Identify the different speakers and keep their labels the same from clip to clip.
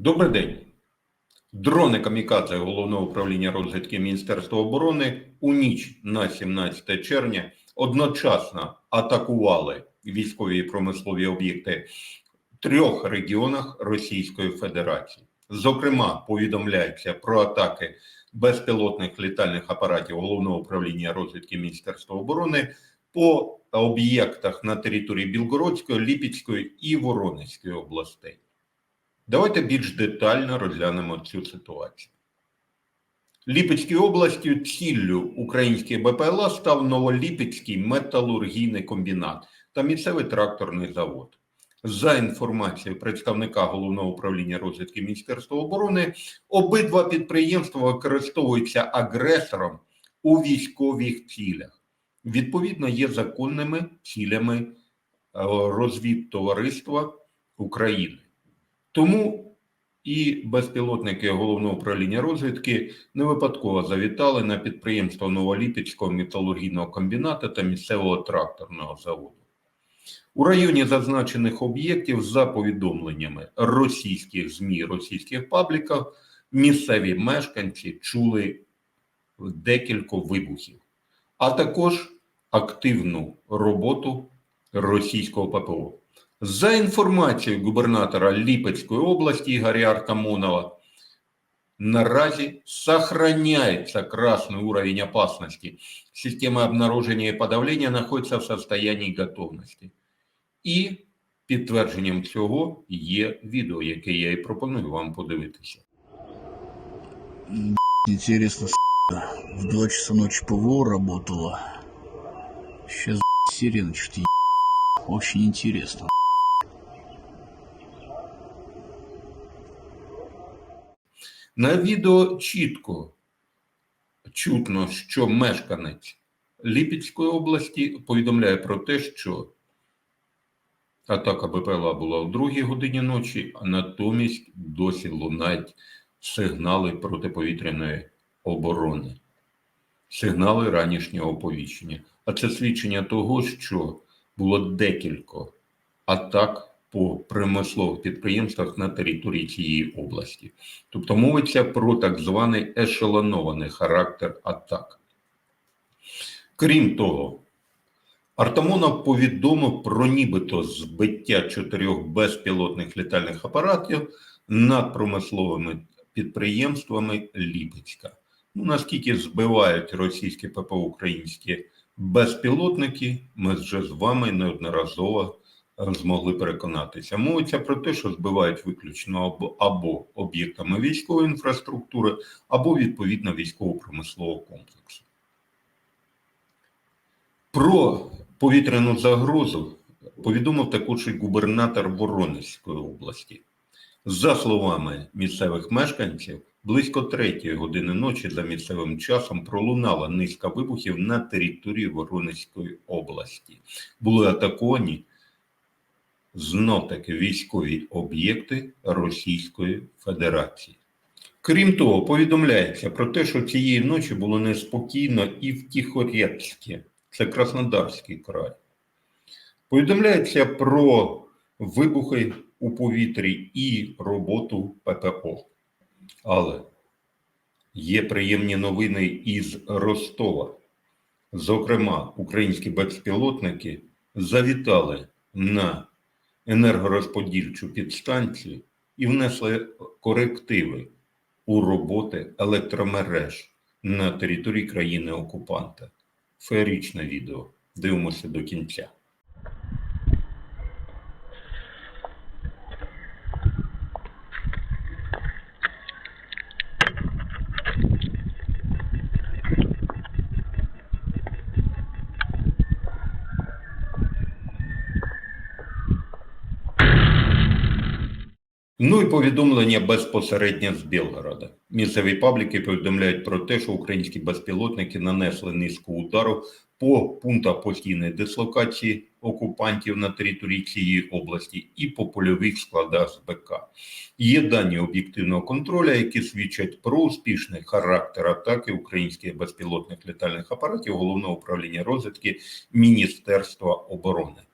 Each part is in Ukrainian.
Speaker 1: Добрий день. Дрони Камікадзе Головного управління розвідки Міністерства оборони у ніч на 17 червня одночасно атакували військові і промислові об'єкти в трьох регіонах Російської Федерації. Зокрема, повідомляється про атаки безпілотних літальних апаратів Головного управління розвідки Міністерства оборони по об'єктах на території Білгородської, Ліпецької і Воронезької областей. Давайте більш детально розглянемо цю ситуацію. Ліпецькій області ціллю української БПЛА став Новоліпецький металургійний комбінат та місцевий тракторний завод. За інформацією представника головного управління розвідки Міністерства оборони, обидва підприємства використовуються агресором у військових цілях. Відповідно, є законними цілями е, розвідтовариства України. Тому і безпілотники головного управління розвідки не випадково завітали на підприємство Новоліпецького металургійного комбінату та місцевого тракторного заводу. У районі зазначених об'єктів, за повідомленнями російських ЗМІ, російських пабліків, місцеві мешканці чули декілька вибухів, а також активну роботу російського ППО. За інформацією губернатора Липецкой области Игоря Артамонова, наразі сохраняется красный уровень опасности. Система обнаружения и подавления находится в состоянии готовности. І підтвердженням цього є відео, яке я і пропоную вам подивитися.
Speaker 2: Интересно, в 2 часа ночи ПВО работала. Сейчас сирена что-то е- Очень интересно.
Speaker 1: На відео чітко чутно, що мешканець Ліпецької області повідомляє про те, що атака БПЛА була о другій годині ночі, а натомість досі лунають сигнали протиповітряної оборони, сигнали ранішнього оповіщення. А це свідчення того, що було декілька атак по промислових підприємствах на території цієї області. Тобто мовиться про так званий ешелонований характер атак. Крім того, Артамонов повідомив про нібито збиття чотирьох безпілотних літальних апаратів над промисловими підприємствами Ліпецька. Ну, наскільки збивають російські ППО українські безпілотники, ми вже з вами неодноразово змогли переконатися. Мовиться про те, що збивають виключно або, або об'єктами військової інфраструктури, або відповідно військово-промислового комплексу. Про повітряну загрозу повідомив також і губернатор Воронезької області. За словами місцевих мешканців, близько третьої години ночі за місцевим часом пролунала низка вибухів на території Воронезької області. Були атаковані знов військові об'єкти Російської Федерації. Крім того, повідомляється про те, що цієї ночі було неспокійно і в Тихорецьке, це Краснодарський край. Повідомляється про вибухи у повітрі і роботу ППО. Але є приємні новини із Ростова. Зокрема, українські безпілотники завітали на енергорозподільчу підстанцію і внесли корективи у роботи електромереж на території країни-окупанта. Феєричне відео. Дивимося до кінця. Ну і повідомлення безпосередньо з Білгорода. Місцеві пабліки повідомляють про те, що українські безпілотники нанесли низку удару по пунктах постійної дислокації окупантів на території цієї області і по польових складах з БК. Є дані об'єктивного контролю, які свідчать про успішний характер атаки українських безпілотних літальних апаратів головного управління розвідки Міністерства оборони.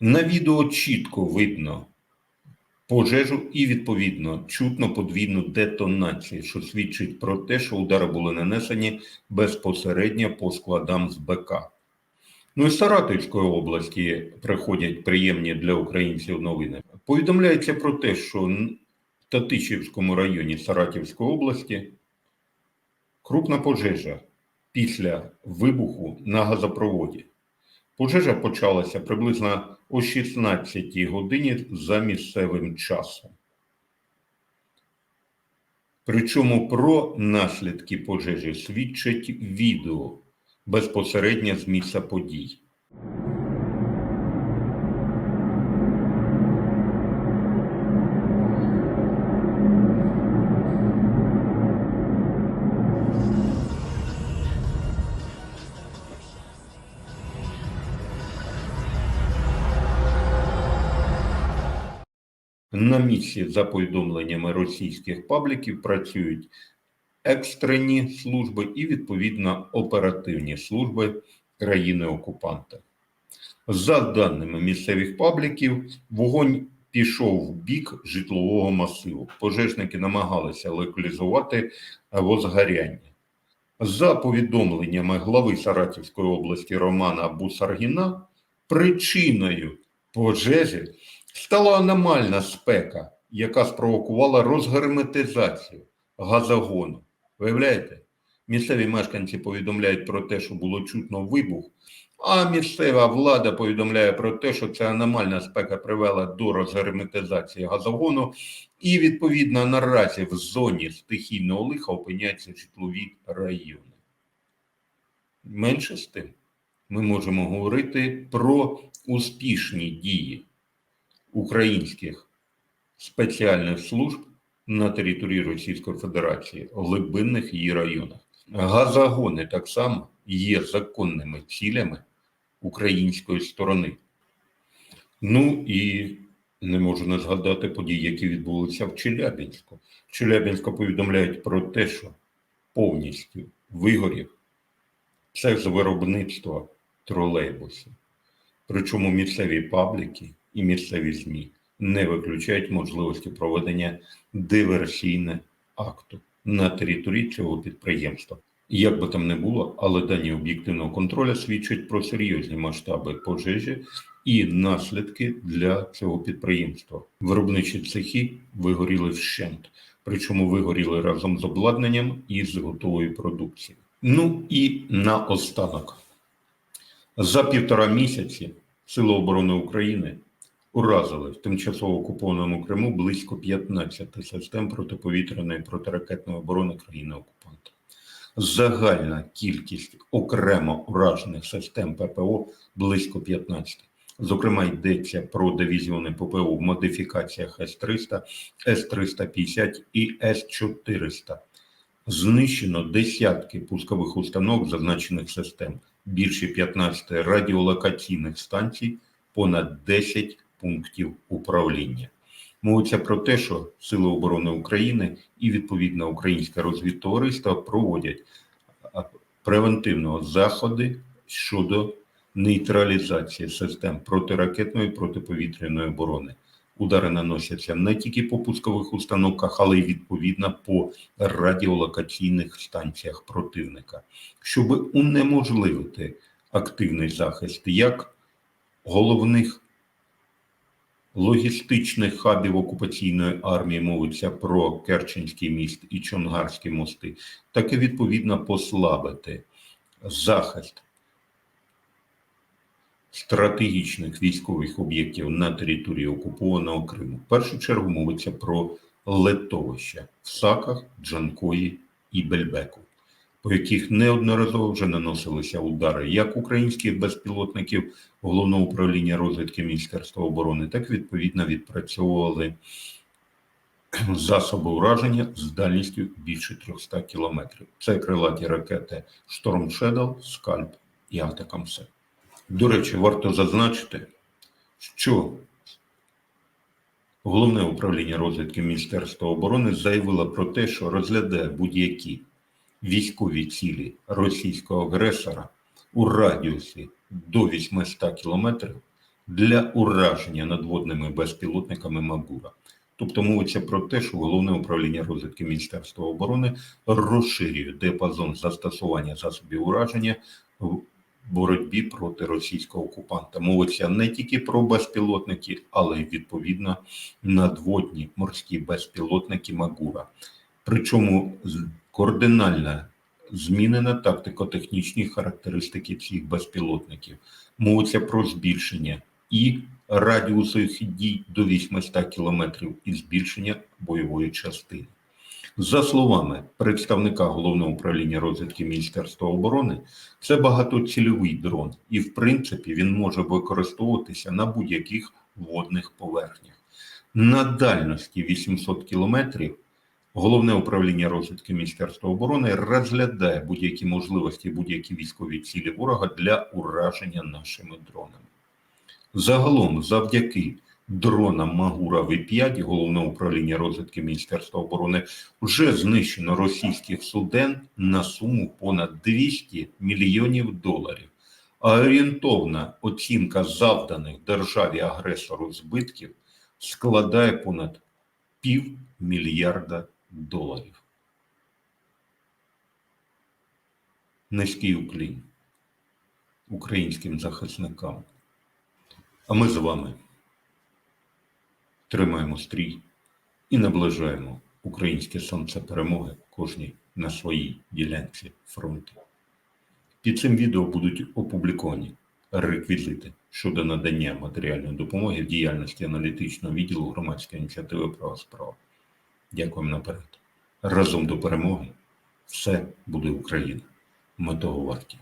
Speaker 1: На відео чітко видно пожежу і, відповідно, чутно подвійну детонацію, що свідчить про те, що удари були нанесені безпосередньо по складам з БК. Ну і з Саратовської області приходять приємні для українців новини. Повідомляється про те, що в Татичівському районі Саратівської області крупна пожежа після вибуху на газопроводі. Пожежа почалася приблизно о 16 годині за місцевим часом. Причому про наслідки пожежі свідчить відео безпосередньо з місця подій. На місці, за повідомленнями російських пабліків, працюють екстрені служби і відповідно оперативні служби країни-окупанта. За даними місцевих пабліків, вогонь пішов в бік житлового масиву. Пожежники намагалися локалізувати возгоряння. За повідомленнями глави Саратівської області Романа Бусаргіна, причиною пожежі стала аномальна спека, яка спровокувала розгерметизацію газогону. Виявляєте? Місцеві мешканці повідомляють про те, що було чутно вибух, а місцева влада повідомляє про те, що ця аномальна спека привела до розгерметизації газогону, і відповідно наразі в зоні стихійного лиха опиняються житлові райони. Менше з тим, ми можемо говорити про успішні дії українських спеціальних служб на території Російської Федерації, глибинних її районах. Газогони так само є законними цілями української сторони. Ну і не можу не згадати події, які відбулися в Челябинську. В Челябинську повідомляють про те, що повністю вигорів цех з виробництва тролейбусів. Причому місцеві пабліки і місцеві ЗМІ не виключають можливості проведення диверсійне акту на території цього підприємства. Як би там не було, але дані об'єктивного контролю свідчать про серйозні масштаби пожежі і наслідки для цього підприємства. Виробничі цехи вигоріли вщент, причому вигоріли разом з обладнанням і з готовою продукцією. Ну і наостанок. За півтора місяці Сили оборони України уразили в тимчасово окупованому Криму близько 15 систем протиповітряної протиракетної оборони країни-окупанта. Загальна кількість окремо уражених систем ППО близько 15. Зокрема, йдеться про дивізіони ППО в модифікаціях С-300, С-350 і С-400. Знищено десятки пускових установок зазначених систем, більше 15 радіолокаційних станцій, понад 10 пунктів управління. Мовиться про те, що Сили оборони України і відповідно українське розвідтовариство проводять превентивно заходи щодо нейтралізації систем протиракетної і протиповітряної оборони. Удари наносяться не тільки по пускових установках, але й відповідно по радіолокаційних станціях противника, щоб унеможливити активний захист як головних логістичних хабів окупаційної армії мовиться про Керченський міст і Чонгарські мости, так і відповідно послабити захист стратегічних військових об'єктів на території окупованого Криму. В першу чергу мовиться про летовища в Саках, Джанкої і Бельбеку, по яких неодноразово вже наносилися удари як українських безпілотників головного управління розвідки Міністерства оборони, так відповідно відпрацьовували засоби ураження з дальністю більше 300 кілометрів. Це крилаті ракети Storm Shadow, Скальп і Атакамсе. До речі, варто зазначити, що Головне управління розвідки Міністерства оборони заявило про те, що розглядає будь-які військові цілі російського агресора у радіусі до 800 кілометрів для ураження надводними безпілотниками Магура. Тобто мовиться про те, що головне управління розвідки Міністерства оборони розширює діапазон застосування засобів ураження в боротьбі проти російського окупанта. Мовиться не тільки про безпілотники, але й відповідно надводні морські безпілотники Магура. Причому кардинально змінена тактико-технічні характеристики цих безпілотників. Мовиться про збільшення і радіусу їх дій до 800 кілометрів і збільшення бойової частини. За словами представника головного управління розвідки Міністерства оборони, це багатоцільовий дрон, і в принципі він може використовуватися на будь-яких водних поверхнях. На дальності 800 кілометрів головне управління розвідки Міністерства оборони розглядає будь-які можливості, будь-які військові цілі ворога для ураження нашими дронами. Загалом, завдяки дронам Магура В5 головного управління розвідки Міністерства оборони вже знищено російських суден на суму понад 200 мільйонів доларів. А орієнтовна оцінка завданих державі агресору збитків складає понад пів півмільярда доларів. Низький уклін українським захисникам. А ми з вами тримаємо стрій і наближаємо українське сонце перемоги кожній на своїй ділянці фронту. Під цим відео будуть опубліковані реквізити щодо надання матеріальної допомоги в діяльності аналітичного відділу громадської ініціативи права справа. Дякуємо наперед. Разом до перемоги. Все буде Україна. Ми того варті.